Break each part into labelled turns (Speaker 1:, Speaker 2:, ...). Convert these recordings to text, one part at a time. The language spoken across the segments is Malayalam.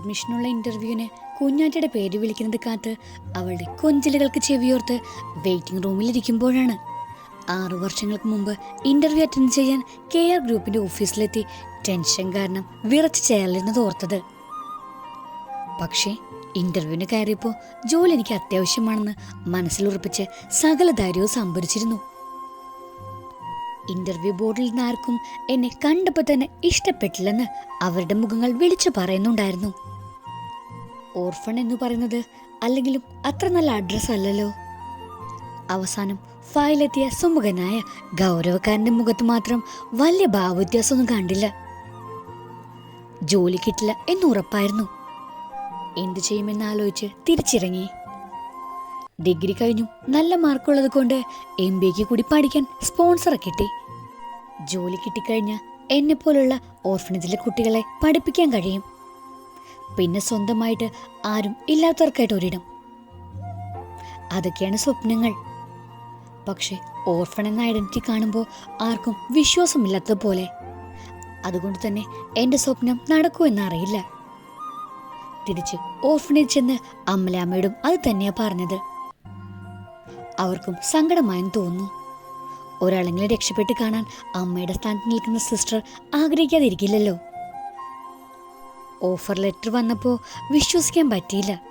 Speaker 1: അഡ്മിഷനുള്ള ഇന്റർവ്യൂവിന് കുഞ്ഞാറ്റയുടെ പേര് വിളിക്കുന്നത് കാത്ത് അവളുടെ കൊഞ്ചലുകൾക്ക് ചെവിയോർത്ത് വെയിറ്റിംഗ് റൂമിലിരിക്കുമ്പോഴാണ്. ആറു വർഷങ്ങൾക്ക് മുമ്പ് ഇന്റർവ്യൂ അറ്റൻഡ് ചെയ്യാൻ കെ ആർ ഗ്രൂപ്പിന്റെ ഓഫീസിലെത്തി ടെൻഷൻ കാരണം വിറച്ച് ചേർലിരുന്നത് ഓർത്തത്. പക്ഷേ ഇന്റർവ്യൂവിന് കയറിയപ്പോൾ ജോലി എനിക്ക് അത്യാവശ്യമാണെന്ന് മനസ്സിലുറപ്പിച്ച് സകല ധൈര്യവും സംഭരിച്ചിരുന്നു. ഇന്റർവ്യൂ ബോർഡിൽ നിന്ന് ആർക്കും എന്നെ കണ്ടപ്പോൾ തന്നെ ഇഷ്ടപ്പെട്ടില്ലെന്ന് അവരുടെ മുഖങ്ങൾ വിളിച്ചു പറയുന്നുണ്ടായിരുന്നു. ഓർഫൺ എന്ന് പറയുന്നത് അല്ലെങ്കിലും അത്ര നല്ല അഡ്രസ് അല്ലല്ലോ. അവസാനം ഫയലെത്തിയ സുമുഖനായ ഗൗരവക്കാരന്റെ മുഖത്ത് മാത്രം വലിയ ഭാവവ്യത്യാസമൊന്നും കണ്ടില്ല. ജോലി കിട്ടില്ല എന്ന് ഉറപ്പായിരുന്നു. എന്തു ചെയ്യുമെന്ന് ആലോചിച്ച് തിരിച്ചിറങ്ങി. ഡിഗ്രി കഴിഞ്ഞു നല്ല മാർക്കുള്ളത് കൊണ്ട് എം ബി എക്ക് കൂടി പഠിക്കാൻ സ്പോൺസറെ കിട്ടി. ജോലി കിട്ടിക്കഴിഞ്ഞ എന്നെ പോലുള്ള ഓർഫനേജിലെ കുട്ടികളെ പഠിപ്പിക്കാൻ കഴിയും. പിന്നെ സ്വന്തമായിട്ട് ആരും ഇല്ലാത്തവർക്കായിട്ട് ഒരിടം. അതൊക്കെയാണ് സ്വപ്നങ്ങൾ. പക്ഷെ ഓർഫൺ എന്ന ഐഡന്റിറ്റി കാണുമ്പോൾ ആർക്കും വിശ്വാസമില്ലാത്തതുപോലെ. അതുകൊണ്ട് തന്നെ എന്റെ സ്വപ്നം നടക്കൂ എന്നറിയില്ല. തിരിച്ച് ഓർഫനേജ് ചെന്ന് അമ്മലാമ്മയോടും അത് തന്നെയാ പറഞ്ഞത്. അവർക്കും സങ്കടമായെന്ന് തോന്നുന്നു. ഒരാളെങ്കിലും രക്ഷപ്പെട്ട് കാണാൻ അമ്മയുടെ സ്ഥാനത്ത് നിൽക്കുന്ന സിസ്റ്റർ ആഗ്രഹിക്കാതിരിക്കില്ലല്ലോ. ഓഫർ ലെറ്റർ വന്നപ്പോൾ വിശ്വസിക്കാൻ പറ്റിയില്ല.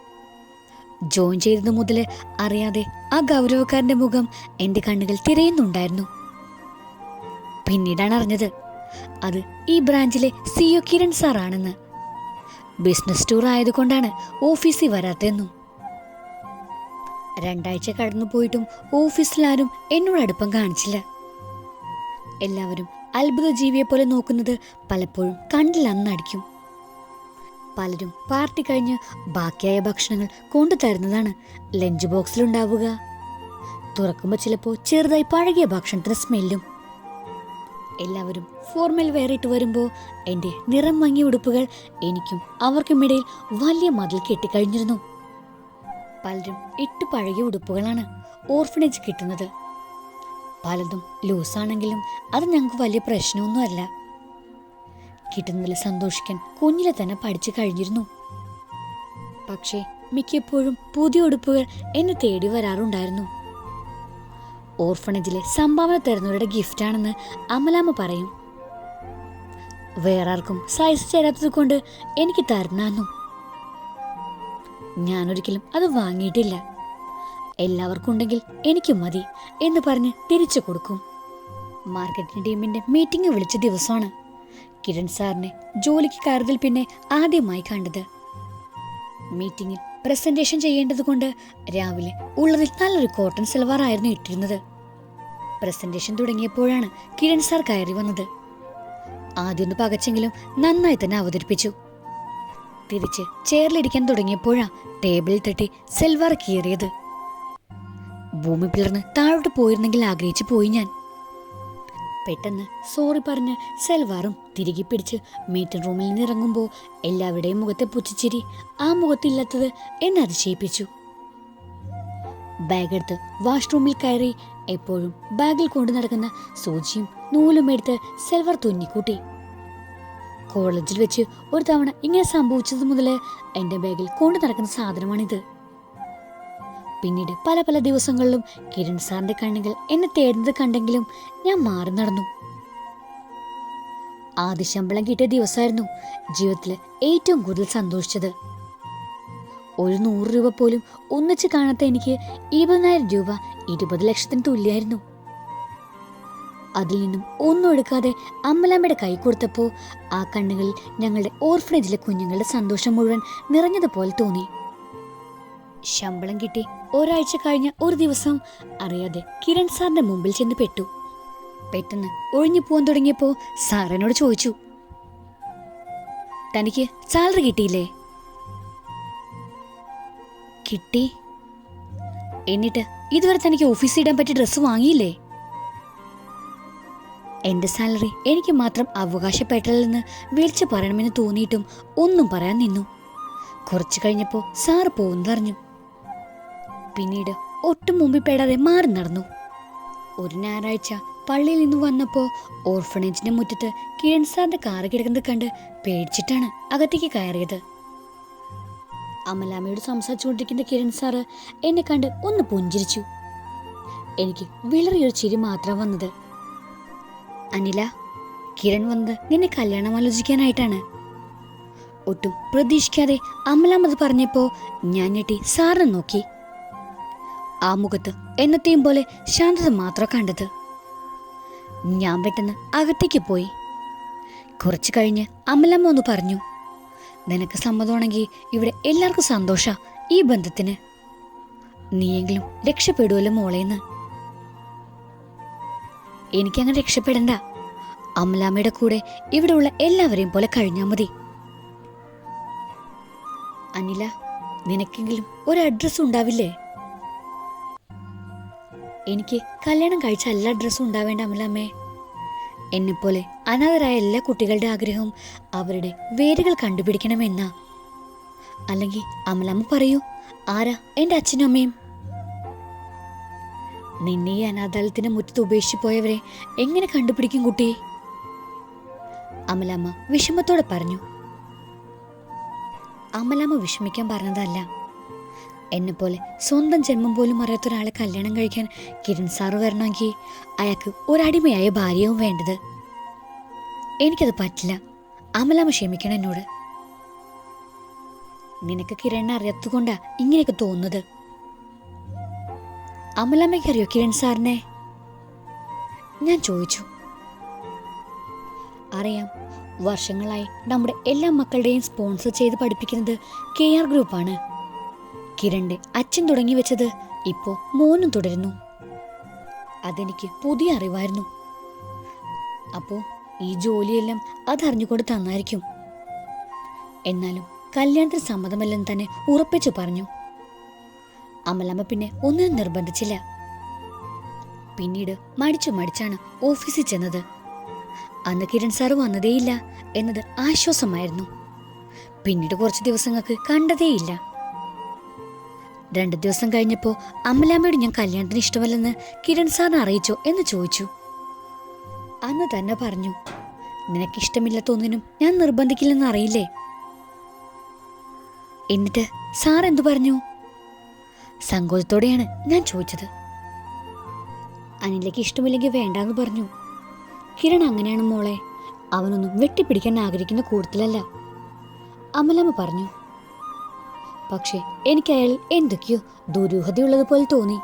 Speaker 1: ജോയിൻ ചെയ്തത് മുതൽ അറിയാതെ ആ ഗൗരവക്കാരന്റെ മുഖം എന്റെ കണ്ണുകൾ തിരയുന്നുണ്ടായിരുന്നു. പിന്നീടാണ് അറിഞ്ഞത് അത് ഈ ബ്രാഞ്ചിലെ സിഒ കിരൺ സാറാണെന്ന്. ബിസിനസ് ടൂർ ആയതുകൊണ്ടാണ് ഓഫീസിൽ വരാത്തെന്നും രണ്ടാഴ്ച കടന്നു പോയിട്ടും ഓഫീസിലാരും എന്നോട് അടുപ്പം കാണിച്ചില്ല. എല്ലാവരും അത്ഭുത ജീവിയെ പോലെ നോക്കുന്നത് പലപ്പോഴും കണ്ടിൽ അന്നടിക്കും പലരും പാർട്ടി കഴിഞ്ഞ് ബാക്കിയായ ഭക്ഷണങ്ങൾ കൊണ്ടു തരുന്നതാണ് ലഞ്ച് ബോക്സിലുണ്ടാവുക. തുറക്കുമ്പോൾ ചിലപ്പോൾ ചെറുതായി പഴകിയ ഭക്ഷണത്തിന് സ്മെല്ലും. എല്ലാവരും ഫോർമൽ വെയർ ഇട്ട് വരുമ്പോൾ എന്റെ നിറം മങ്ങിയ ഉടുപ്പുകൾ എനിക്കും അവർക്കുമിടയിൽ വലിയ മതിൽ കെട്ടിക്കഴിഞ്ഞിരുന്നു. പലരും ഇട്ട് പഴകിയ ഉടുപ്പുകളാണ് ഓർഫനേജ് കിട്ടുന്നത്. പലതും ലൂസാണെങ്കിലും അത് ഞങ്ങൾക്ക് വലിയ പ്രശ്നമൊന്നുമല്ല. കിട്ടുന്നതിൽ സന്തോഷിക്കാൻ കുഞ്ഞിലെ തന്നെ പഠിച്ചു കഴിഞ്ഞിരുന്നു. പക്ഷേ മിക്കപ്പോഴും പുതിയ ഉടുപ്പുകൾ എന്നെ തേടി വരാറുണ്ടായിരുന്നു. ഓർഫണേജിലെ സംഭാവന തരുന്നവരുടെ ഗിഫ്റ്റാണെന്ന് അമലാമ്മ പറയും. വേറാർക്കും സൈസ് ചേരാത്തത് കൊണ്ട് എനിക്ക് തരുന്നു ഞാനൊരിക്കലും അത് വാങ്ങിയിട്ടില്ല. എല്ലാവർക്കും ഉണ്ടെങ്കിൽ എനിക്ക് മതി എന്ന് പറഞ്ഞ് തിരിച്ചു കൊടുക്കും. മാർക്കറ്റിംഗ് ടീമിന്റെ മീറ്റിംഗ് വിളിച്ച ദിവസമാണ്. കിരൺ സാറിനെ ജോലിക്ക് കയറിയതിൽ പിന്നെ ആദ്യമായി കണ്ടത്. മീറ്റിംഗിൽ പ്രസന്റേഷൻ ചെയ്യേണ്ടതുകൊണ്ട് രാവിലെ ഉള്ളതിൽ നല്ലൊരു കോട്ടൺ സിൽവാറായിരുന്നു ഇട്ടിരുന്നത്. പ്രസന്റേഷൻ തുടങ്ങിയപ്പോഴാണ് കിരൺ സാർ കയറി വന്നത്. ആദ്യമൊന്ന് പകച്ചെങ്കിലും നന്നായി തന്നെ അവതരിപ്പിച്ചു. തിരിച്ച് ചെയറിലിരിക്കാൻ തുടങ്ങിയപ്പോഴാ ടേബിളിൽ തട്ടി സെൽവാർ കീറിയത്. ഭൂമി പിളർന്ന് താഴോട്ട് പോയിരുന്നെങ്കിൽ ആഗ്രഹിച്ചു പോയി ഞാൻ. പെട്ടെന്ന് സോറി പറഞ്ഞ് സെൽവാറും തിരികെ പിടിച്ച് മീറ്റിംഗ് റൂമിൽ നിന്ന് ഇറങ്ങുമ്പോൾ എല്ലാവരുടെയും മുഖത്തെ പുച്ഛിച്ചിരി ആ മുഖത്തില്ലാത്തത് എന്നെ അതിശയിപ്പിച്ചു. ബാഗ് എടുത്ത് വാഷ്റൂമിൽ കയറി എപ്പോഴും ബാഗിൽ കൊണ്ടു നടക്കുന്ന സൂചിയും നൂലും എടുത്ത് സെൽവർ തുന്നിക്കൂട്ടി. കോളേജിൽ വെച്ച് ഒരു തവണ ഇങ്ങനെ സംഭവിച്ചത് മുതൽ എന്റെ ബാഗിൽ കൊണ്ടു നടക്കുന്ന സാധനമാണിത്. പിന്നീട് പല പല ദിവസങ്ങളിലും കിരൺ സാറിന്റെ കണ്ണുകൾ എന്നെ തേടുന്നത് കണ്ടെങ്കിലും ഞാൻ മാറി നടന്നു. ആദ്യ ശമ്പളം കിട്ടിയ ദിവസമായിരുന്നു ജീവിതത്തിൽ ഏറ്റവും കൂടുതൽ സന്തോഷിച്ചത്. ഒരു നൂറ് രൂപ പോലും ഒന്നിച്ച് കാണാത്ത എനിക്ക് ഇരുപതിനായിരം രൂപ ഇരുപത് ലക്ഷത്തിന് തുല്യമായിരുന്നു. അതിൽ നിന്നും ഒന്നും എടുക്കാതെ അമ്മലാമ്മയുടെ കൈ കൊടുത്തപ്പോൾ ആ കണ്ണുകളിൽ ഞങ്ങളുടെ ഓർഫനേജിലെ കുഞ്ഞുങ്ങളുടെ സന്തോഷം മുഴുവൻ നിറഞ്ഞതുപോലെ തോന്നി. ശമ്പളം കിട്ടി. ഒരാഴ്ച കഴിഞ്ഞ ഒരു ദിവസം അറിയാതെ കിരൺ സാറിന്റെ മുമ്പിൽ ചെന്ന് പെട്ടു. പെട്ടെന്ന് ഒഴിഞ്ഞു പോകാൻ തുടങ്ങിയപ്പോൾ സാറിനോട് ചോദിച്ചു തനിക്ക് സാലറി കിട്ടിയില്ലേ? കിട്ടി. എന്നിട്ട് ഇതുവരെ തനിക്ക് ഓഫീസിൽ ഇടാൻ പറ്റിയ ഡ്രസ്സ് വാങ്ങിയില്ലേ? എന്റെ സാലറി എനിക്ക് മാത്രം അവകാശപ്പെട്ടല്ലെന്ന് വിളിച്ചു പറയണമെന്ന് തോന്നിയിട്ടും ഒന്നും പറയാൻ നിന്നു. കുറച്ചു കഴിഞ്ഞപ്പോൾ സാർ പോകുന്നതറിഞ്ഞു പിന്നീട് ഒട്ടും മുമ്പിൽ പെടാതെ മാറി നടന്നു. ഒരു ഞായറാഴ്ച പള്ളിയിൽ നിന്ന് വന്നപ്പോൾ ഓർഫണേജിന്റെ മുറ്റത്ത് കിരൺ സാറിന്റെ കാറ് കിടക്കുന്നത് കണ്ട് പേടിച്ചിട്ടാണ് അകത്തേക്ക് കയറിയത്. അമലാമ്മയോട് സംസാരിച്ചുകൊണ്ടിരിക്കുന്ന കിരൺ സാറ് എന്നെ കണ്ട് ഒന്ന് പുഞ്ചിരിച്ചു. എനിക്ക് വിളറിയൊരു ചിരി മാത്രം വന്നത്. അനില കിരൺ വന്ന് നിന്നെ കല്യാണം ആലോചിക്കാനായിട്ടാണ്. ഒട്ടും പ്രതീക്ഷിക്കാതെ അമലാമത് പറഞ്ഞപ്പോ ഞാൻ ഞെട്ടി സാറിനെ നോക്കി. ആ മുഖത്ത് എന്നത്തെയും പോലെ ശാന്തത മാത്രം കണ്ടത്. ഞാൻ പെട്ടെന്ന് അകത്തേക്ക് പോയി. കുറച്ചു കഴിഞ്ഞ് അമലമ്മ ഒന്ന് പറഞ്ഞു നിനക്ക് സമ്മതമാണെങ്കിൽ ഇവിടെ എല്ലാവർക്കും സന്തോഷ ഈ ബന്ധത്തിന്. നീയെങ്കിലും രക്ഷപ്പെടുമല്ലോ മോളേന്ന്. എനിക്കങ്ങനെ രക്ഷപ്പെടണ്ട. അമലാമ്മയുടെ കൂടെ ഇവിടെയുള്ള എല്ലാവരെയും പോലെ കഴിഞ്ഞാൽ മതി. അനില നിനക്കെങ്കിലും ഒരു അഡ്രസ് ഉണ്ടാവില്ലേ? എനിക്ക് കല്യാണം കഴിച്ച എല്ലാ അഡ്രസ്സും ഉണ്ടാവേണ്ട അമലാമ്മേ. എന്നെപ്പോലെ അനാഥരായ എല്ലാ കുട്ടികളുടെ ആഗ്രഹവും അവരുടെ വേരുകൾ കണ്ടുപിടിക്കണമെന്നാ. അല്ലെങ്കിൽ അമലാമ്മ പറയൂ ആരാ എന്റെ അച്ഛനും അമ്മയും? നിന്നെ ഈ മുറ്റത്ത് ഉപേക്ഷിപ്പോയവരെ എങ്ങനെ കണ്ടുപിടിക്കും കുട്ടി? അമലാമ്മ വിഷമത്തോടെ പറഞ്ഞു. അമലാമ്മ വിഷമിക്കാൻ പറഞ്ഞതല്ല. എന്നെപ്പോലെ സ്വന്തം ജന്മം പോലും അറിയാത്ത ഒരാളെ കല്യാണം കഴിക്കാൻ കിരൺ സാറ് വരണമെങ്കിൽ അയാൾക്ക് ഒരടിമയായ ഭാര്യയും വേണ്ടത്. എനിക്കത് പറ്റില്ല. അമലാമ്മ ക്ഷമിക്കണം എന്നോട്. നിനക്ക് കിരണിനെ അറിയാത്തതുകൊണ്ടാ ഇങ്ങനെയൊക്കെ തോന്നുന്നത്. അമലാമ്മയ്ക്ക് അറിയോ കിരൺ സാറിനെ? ഞാൻ ചോദിച്ചു. അറിയാം വർഷങ്ങളായി നമ്മുടെ എല്ലാ മക്കളുടെയും സ്പോൺസർ ചെയ്ത് പഠിപ്പിക്കുന്നത് കെ ആർ ഗ്രൂപ്പാണ്. കിരണിന്റെ അച്ഛൻ തുടങ്ങി വെച്ചത് ഇപ്പോ മോനും തുടരുന്നു. അതെനിക്ക് പുതിയ അറിവായിരുന്നു. അപ്പോ ഈ ജോലിയെല്ലാം അതറിഞ്ഞുകൊണ്ട് തന്നായിരിക്കും. എന്നാലും കല്യാണത്തിന് സമ്മതമല്ലെന്ന് തന്നെ ഉറപ്പിച്ചു പറഞ്ഞു. അമലമ്മ പിന്നെ ഒന്നിനും നിർബന്ധിച്ചില്ല. പിന്നീട് മടിച്ചു മടിച്ചാണ് ഓഫീസിൽ ചെന്നത്. അന്ന് കിരൺ സാറ് വന്നതേയില്ല എന്നത് ആശ്വാസമായിരുന്നു. പിന്നീട് കുറച്ച് ദിവസങ്ങൾക്ക് കണ്ടതേയില്ല. രണ്ട് ദിവസം കഴിഞ്ഞപ്പോൾ അമലാമ്മയോട് ഞാൻ കല്യാണത്തിന് ഇഷ്ടമല്ലെന്ന് കിരൺ സാറിനെ അറിയിച്ചോ എന്ന് ചോദിച്ചു. അന്ന് തന്നെ പറഞ്ഞു നിനക്കിഷ്ടമില്ലാത്ത ഒന്നിനും ഞാൻ നിർബന്ധിക്കില്ലെന്ന് അറിയില്ലേ? എന്നിട്ട് സാർ എന്തു പറഞ്ഞു? സങ്കോചത്തോടെയാണ് ഞാൻ ചോദിച്ചത്. അനിലയ്ക്ക് ഇഷ്ടമില്ലെങ്കിൽ വേണ്ടാന്ന് പറഞ്ഞു. കിരൺ അങ്ങനെയാണ് മോളെ. അവനൊന്നും വെട്ടിപ്പിടിക്കാൻ ആഗ്രഹിക്കുന്ന കൂടുതലല്ല അമലമ്മ പറഞ്ഞു. പക്ഷേ എനിക്ക് അയാൾ എന്തൊക്കെയോ ദുരൂഹതയുള്ളതുപോലെ തോന്നി.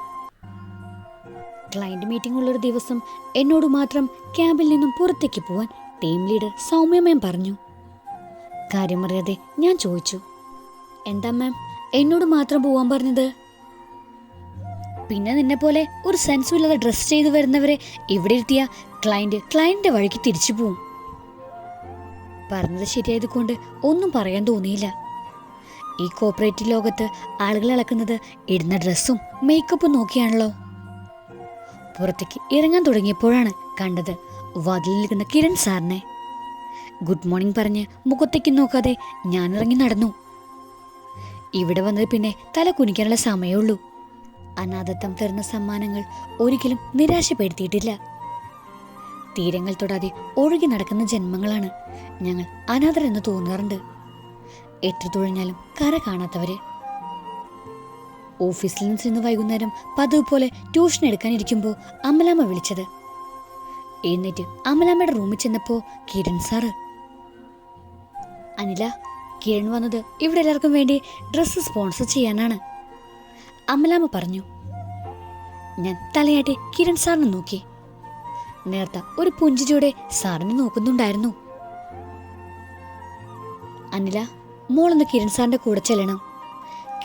Speaker 1: ക്ലയന്റ് മീറ്റിംഗ് ഉള്ളൊരു ദിവസം എന്നോട് മാത്രം ക്യാമ്പിൽ നിന്നും പുറത്തേക്ക് പോവാൻ ടീം ലീഡർ സൗമ്യ പറഞ്ഞു. കാര്യമറിയാതെ ഞാൻ ചോദിച്ചു. എന്താ മാം? എന്നോട് മാത്രം പോവാൻ പറഞ്ഞത്? പിന്നെ നിന്നെ പോലെ ഒരു സെൻസും ഇല്ലാതെ ഡ്രസ് ചെയ്ത് വരുന്നവരെ ഇവിടെ ഇരുത്തിയ ക്ലയന്റ് ക്ലയന്റിന്റെ വഴിക്ക് തിരിച്ചു പോവും. പറഞ്ഞത് ശരിയായതുകൊണ്ട് ഒന്നും പറയാൻ തോന്നിയില്ല. ഈ കോപ്പറേറ്റീവ് ലോകത്ത് ആളുകൾ അളക്കുന്നത് ഇടുന്ന ഡ്രസ്സും മേക്കപ്പും നോക്കിയാണല്ലോ. പുറത്തേക്ക് ഇറങ്ങാൻ തുടങ്ങിയപ്പോഴാണ് കണ്ടത് വാതിലിൽ നിൽക്കുന്ന കിരൺ സാറിനെ. ഗുഡ് മോർണിംഗ് പറഞ്ഞ് മുഖത്തേക്ക് നോക്കാതെ ഞാൻ ഇറങ്ങി നടന്നു. ഇവിടെ വന്നത് പിന്നെ തല കുനിക്കാനുള്ള സമയമുള്ളൂ അനാഥത്വം തരുന്ന സമ്മാനങ്ങൾ ഒരിക്കലും നിരാശപ്പെടുത്തിയിട്ടില്ല. തീരങ്ങൾ തൊടാതെ ഒഴുകി നടക്കുന്ന ജന്മങ്ങളാണ് ഞങ്ങൾ അനാഥരെന്ന് തോന്നാറുണ്ട്. എത്ര തുഴഞ്ഞാലും കര കാണാത്തവര്. ഓഫീസിൽ നിന്ന് ചെന്ന് വൈകുന്നേരം പതിവ് പോലെ ട്യൂഷൻ എടുക്കാനിരിക്കുമ്പോൾ അമലാമ്മ വിളിച്ചത്. എന്നിട്ട് അമലാമ്മയുടെ റൂമിൽ ചെന്നപ്പോ കിരൺ സാറ്. അനില കിരൺ വന്നത് ഇവിടെ എല്ലാവർക്കും വേണ്ടി ഡ്രസ്സ് സ്പോൺസർ ചെയ്യാനാണ്. അമലാമ്മ പറഞ്ഞു. ഞാൻ തലയാട്ടി കിരൺ സാറിനെ നോക്കി. നേർത്ത ഒരു പുഞ്ചിരിയോടെ സാറിനെ നോക്കുന്നുണ്ടായിരുന്നു. അനില മോളൊന്ന് കിരൺ സാറിന്റെ കൂടെ ചെല്ലണം.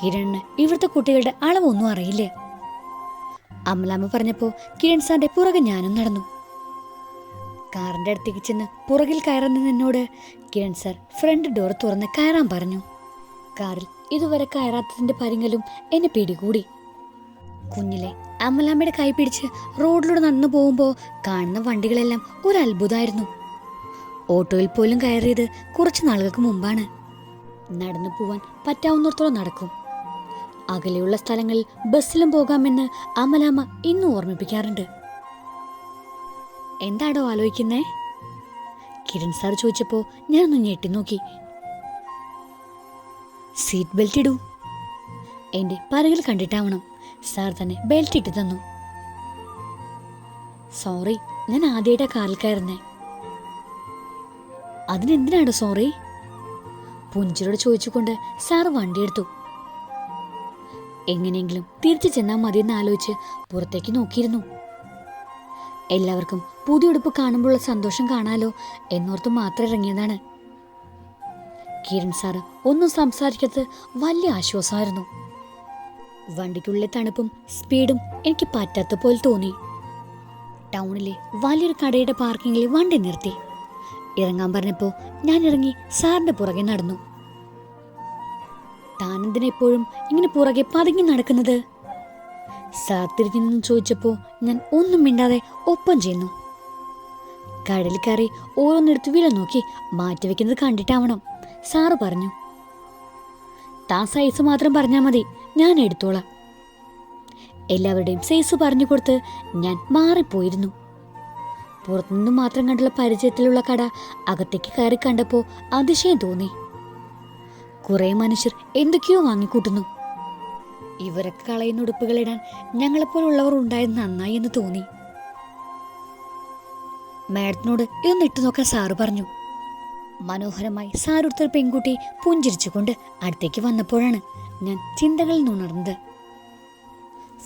Speaker 1: കിരണിന് ഇവിടുത്തെ കുട്ടികളുടെ അളവൊന്നും അറിയില്ല. അമലാമ്മ പറഞ്ഞപ്പോ കിരൺ സാറിന്റെ പുറകെ ഞാനും നടന്നു. കാറിന്റെ അടുത്തേക്ക് ചെന്ന് പുറകിൽ കയറുന്നതിനോട് കിരൺ സാർ ഫ്രണ്ട് ഡോർ തുറന്ന് കയറാൻ പറഞ്ഞു. കാറിൽ ഇതുവരെ കയറാത്തതിന്റെ പരിങ്ങലും എന്നെ പിടികൂടി. കുഞ്ഞിലെ അമലാമ്മയുടെ കൈ പിടിച്ച് റോഡിലൂടെ നടന്നു പോകുമ്പോൾ കാണുന്ന വണ്ടികളെല്ലാം ഒരു അത്ഭുതമായിരുന്നു ഓട്ടോയിൽ പോലും കയറിയത് കുറച്ച് നാളുകൾക്ക് മുമ്പാണ്. നടന്നു പോവാൻ പറ്റാവുന്നിടത്തോളം നടക്കും. അകലെയുള്ള സ്ഥലങ്ങളിൽ ബസ്സിലും പോകാമെന്ന് അമലാമ്മ ഇന്നും ഓർമ്മിപ്പിക്കാറുണ്ട്. എന്താടോ ആലോചിക്കുന്നേ? കിരൺ സാർ ചോദിച്ചപ്പോൾ ഞാനൊന്ന് ഞെട്ടി നോക്കി. സീറ്റ് ബെൽറ്റ് ഇടൂ. എന്റെ പറകിൽ കണ്ടിട്ടാവണം സാർ തന്നെ ബെൽറ്റ് ഇട്ട് തന്നു. സോറി ഞാൻ ആദ്യമായിട്ടാ കാറിൽ കയറുന്നേ. അതിനെന്തിനാണ് സോറി? പുഞ്ചിരോട് ചോദിച്ചുകൊണ്ട് സാർ വണ്ടി എടുത്തു. എങ്ങനെയെങ്കിലും തിരിച്ചു ചെന്നാൽ മതിയെന്ന് ആലോചിച്ച് പുറത്തേക്ക് നോക്കിയിരുന്നു. എല്ലാവർക്കും പുതിയ ഉടുപ്പ് കാണുമ്പോഴുള്ള സന്തോഷം കാണാലോ എന്നോർത്ത് മാത്രം ഇറങ്ങിയതാണ്. കിരൺ സാറ് ഒന്നും സംസാരിക്കത്ത് വലിയ ആശ്വാസമായിരുന്നു. വണ്ടിക്കുള്ളിലെ തണുപ്പും സ്പീഡും എനിക്ക് പറ്റാത്ത പോലെ തോന്നി. ടൗണിലെ വലിയൊരു കടയുടെ പാർക്കിങ്ങിൽ വണ്ടി നിർത്തി. ഇറങ്ങാൻ പറഞ്ഞപ്പോൾ ഞാൻ ഇറങ്ങി സാറിന്റെ പുറകെ നടന്നു. താനെന്തിനെപ്പോഴും ഇങ്ങനെ പുറകെ പതുങ്ങി നടക്കുന്നത്? സാർ തിരിഞ്ഞു ചോദിച്ചപ്പോൾ ഞാൻ ഒന്നും മിണ്ടാതെ ഒപ്പം ചെയ്യുന്നു കടലിൽ കയറി ഓരോന്നെടുത്ത് വില നോക്കി മാറ്റിവെക്കുന്നത് കണ്ടിട്ടാവണം. സാറ് പറഞ്ഞു. താൻ സൈസ് മാത്രം പറഞ്ഞാൽ മതി ഞാൻ എടുത്തോളാം. എല്ലാവരുടെയും സൈസ് പറഞ്ഞു കൊടുത്ത് ഞാൻ മാറിപ്പോയിരുന്നു. പുറത്തുനിന്ന് മാത്രം കണ്ടുള്ള പരിചയത്തിലുള്ള കട അകത്തേക്ക് കയറി കണ്ടപ്പോൾ അതിശയം തോന്നി. കുറെ മനുഷ്യർ എന്തൊക്കെയോ വാങ്ങിക്കൂട്ടുന്നു. ഇവരൊക്കെ കളയുന്ന ഉടുപ്പുകളിടാൻ ഞങ്ങളെപ്പോലുള്ളവർ ഉണ്ടായത് നന്നായി എന്ന് തോന്നി. മാഡത്തിനോട് ഇതൊന്ന് നോക്കാൻ സാറ് പറഞ്ഞു. മനോഹരമായി ഒരു പെൺകുട്ടി പുഞ്ചിരിച്ചുകൊണ്ട് അടുത്തേക്ക് വന്നപ്പോഴാണ് ഞാൻ ചിന്തകളിൽ നിന്നുണർന്നത്.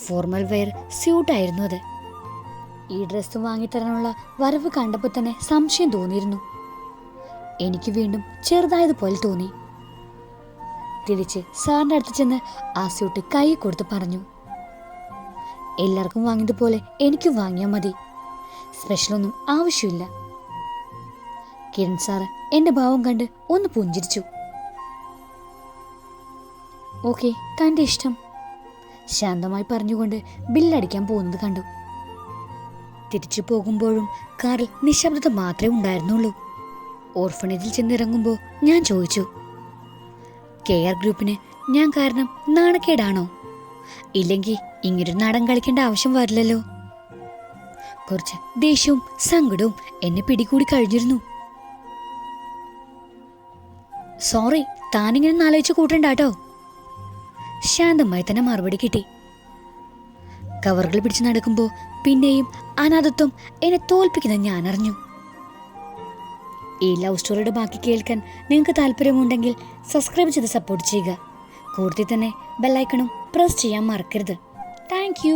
Speaker 1: ഫോർമൽ വെയർ സ്യൂട്ടായിരുന്നു അത്. ഈ ഡ്രസ്സ് വാങ്ങിത്തരാനുള്ള വരവ് കണ്ടപ്പോൾ തന്നെ സംശയം തോന്നിയിരുന്നു. എനിക്ക് വീണ്ടും ചെറുതായതുപോലെ തോന്നി. തിരിച്ച് സാറിന്റെ അടുത്ത് ചെന്ന് ആ സ്യൂട്ട് കൈ കൊടുത്ത് പറഞ്ഞു എല്ലാവർക്കും വാങ്ങിയതുപോലെ എനിക്കും വാങ്ങിയാൽ മതി. സ്പെഷ്യലൊന്നും ആവശ്യമില്ല. കിരൺ സാറ് എന്റെ ഭാവം കണ്ട് ഒന്ന് പുഞ്ചിരിച്ചു. ഓക്കെ തന്റെ ഇഷ്ടം. ശാന്തമായി പറഞ്ഞുകൊണ്ട് ബില്ലടിക്കാൻ പോകുന്നത് കണ്ടു. തിരിച്ചു പോകുമ്പോഴും കാറിൽ നിശബ്ദത മാത്രമേ ഉണ്ടായിരുന്നുള്ളൂ. ഓർഫണേജിൽ ചെന്നിറങ്ങുമ്പോൾ ഞാൻ ചോദിച്ചു കെ ആർ ഗ്രൂപ്പിന് ഞാൻ കാരണം നാണക്കേടാണോ? ഇല്ലെങ്കിൽ ഇങ്ങനൊരു നാടൻ കളിക്കേണ്ട ആവശ്യം വരില്ലല്ലോ? കുറച്ച് ദേഷ്യവും സങ്കടവും എന്നെ പിടികൂടി കഴിഞ്ഞിരുന്നു. സോറി താനിങ്ങനെ ആലോചിച്ച് കൂട്ടണ്ട കേട്ടോ. ശാന്തമായി തന്നെ മറുപടി കിട്ടി. കവറുകൾ പിടിച്ച് നടക്കുമ്പോൾ പിന്നെയും അനാഥത്വം എന്നെ തോൽപ്പിക്കുന്നത് ഞാൻ അറിഞ്ഞു ഈ ലവ് സ്റ്റോറിയുടെ ബാക്കി കേൾക്കാൻ നിങ്ങൾക്ക് താല്പര്യമുണ്ടെങ്കിൽ സബ്സ്ക്രൈബ് ചെയ്ത് സപ്പോർട്ട് ചെയ്യുക. കൂടുതൽ തന്നെ ബെല്ലൈക്കണും പ്രസ് ചെയ്യാൻ മറക്കരുത്. താങ്ക്